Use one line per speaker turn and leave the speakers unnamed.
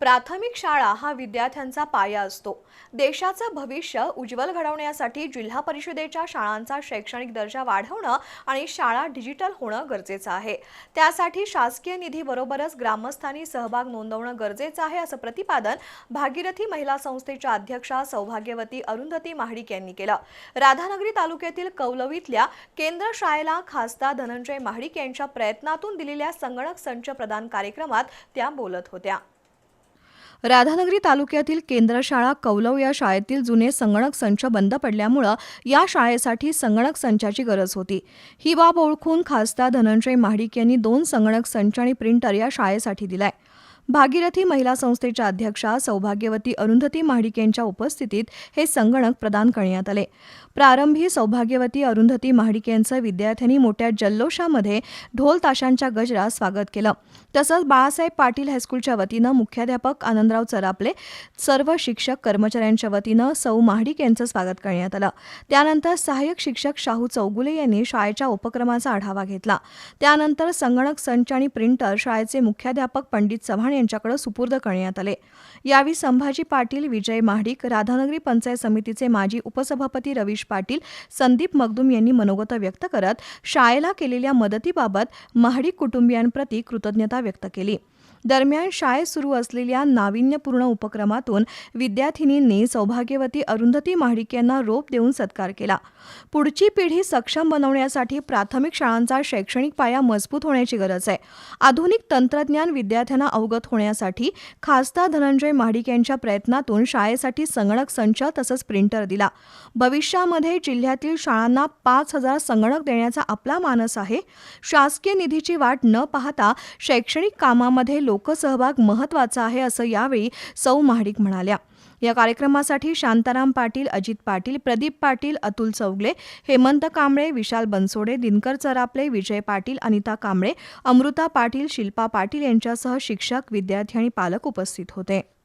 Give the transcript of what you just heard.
प्राथमिक शाळा हा विद्यार्थ्यांचा पाया असतो. देशाचं भविष्य उज्ज्वल घडवण्यासाठी जिल्हा परिषदेच्या शाळांचा शैक्षणिक दर्जा वाढवणं आणि शाळा डिजिटल होणं गरजेचं आहे. त्यासाठी शासकीय निधीबरोबरच ग्रामस्थांनी सहभाग नोंदवणं गरजेचं आहे असं प्रतिपादन भागीरथी महिला संस्थेच्या अध्यक्षा सौभाग्यवती अरुंधती महाडिक यांनी केलं. राधानगरी तालुक्यातील कौलवीतल्या केंद्र शाळेला खासदार धनंजय महाडिक यांच्या प्रयत्नातून दिलेल्या संगणक संच प्रदान कार्यक्रमात त्या बोलत होत्या. राधानगरी तालुक्यातील केंद्र शाळा कौलव या शाळेतील जुने संगणक संच बंद पडल्यामुळं या शाळेसाठी संगणक संचाची गरज होती. ही बाब ओळखून खासदार धनंजय महाडिक यांनी दोन संगणक संच आणि प्रिंटर या शाळेसाठी दिलाय. भागीरथी महिला संस्थेच्या अध्यक्षा सौभाग्यवती अरुंधती महाडिक यांच्या उपस्थितीत हे संगणक प्रदान करण्यात आले. प्रारंभी सौभाग्यवती अरुंधती महाडिक यांचं विद्यार्थ्यांनी मोठ्या जल्लोषामध्ये ढोल ताशांच्या गजरात स्वागत केलं. तसंच बाळासाहेब पाटील हायस्कूलच्या वतीनं मुख्याध्यापक आनंदराव चरापले सर्व शिक्षक कर्मचाऱ्यांच्या वतीनं सौ महाडिक यांचं स्वागत करण्यात आलं. त्यानंतर सहाय्यक शिक्षक शाहू चौगुले यांनी शाळेच्या उपक्रमाचा आढावा घेतला. त्यानंतर संगणक संच आणि प्रिंटर शाळेचे मुख्याध्यापक पंडित चव्हाण यांच्याकडे सुपूर्द करण्यात आले. यावेळी संभाजी पाटील विजय महाडिक राधानगरी पंचायत समितीचे माजी उपसभापती रवीश पाटील संदीप मगदूम यांनी मनोगत व्यक्त करत शाळेला केलेल्या मदतीबाबत महाडिक कुटुंबियांप्रती कृतज्ञता व्यक्त केली. दरम्यान शाळेत सुरू असलेल्या नाविन्यपूर्ण उपक्रमातून विद्यार्थिनींनी सौभाग्यवती अरुंधती महाडिक यांना रोप देऊन सत्कार केला. पुढची पिढी सक्षम बनवण्यासाठी प्राथमिक शाळांचा शैक्षणिक पाया मजबूत होण्याची गरज आहे. आधुनिक तंत्रज्ञान विद्यार्थ्यांना अवगत होण्यासाठी खासदार धनंजय महाडिक यांच्या प्रयत्नातून शाळेसाठी संगणक संच तसंच प्रिंटर दिला. भविष्यामध्ये जिल्ह्यातील शाळांना पाच हजार संगणक देण्याचा आपला मानस आहे. शासकीय निधीची वाट न पाहता शैक्षणिक कामामध्ये लोकसहभाग महत्त्वाचा आहे असं यावेळी सौ महाडिक म्हणाल्या. या कार्यक्रमासाठी शांताराम पाटील अजित पाटील प्रदीप पाटील अतुल चौगले हेमंत कांबळे विशाल बनसोडे दिनकर चरापले विजय पाटील अनिता कांबळे अमृता पाटील शिल्पा पाटील यांच्यासह शिक्षक विद्यार्थी आणि पालक उपस्थित होते.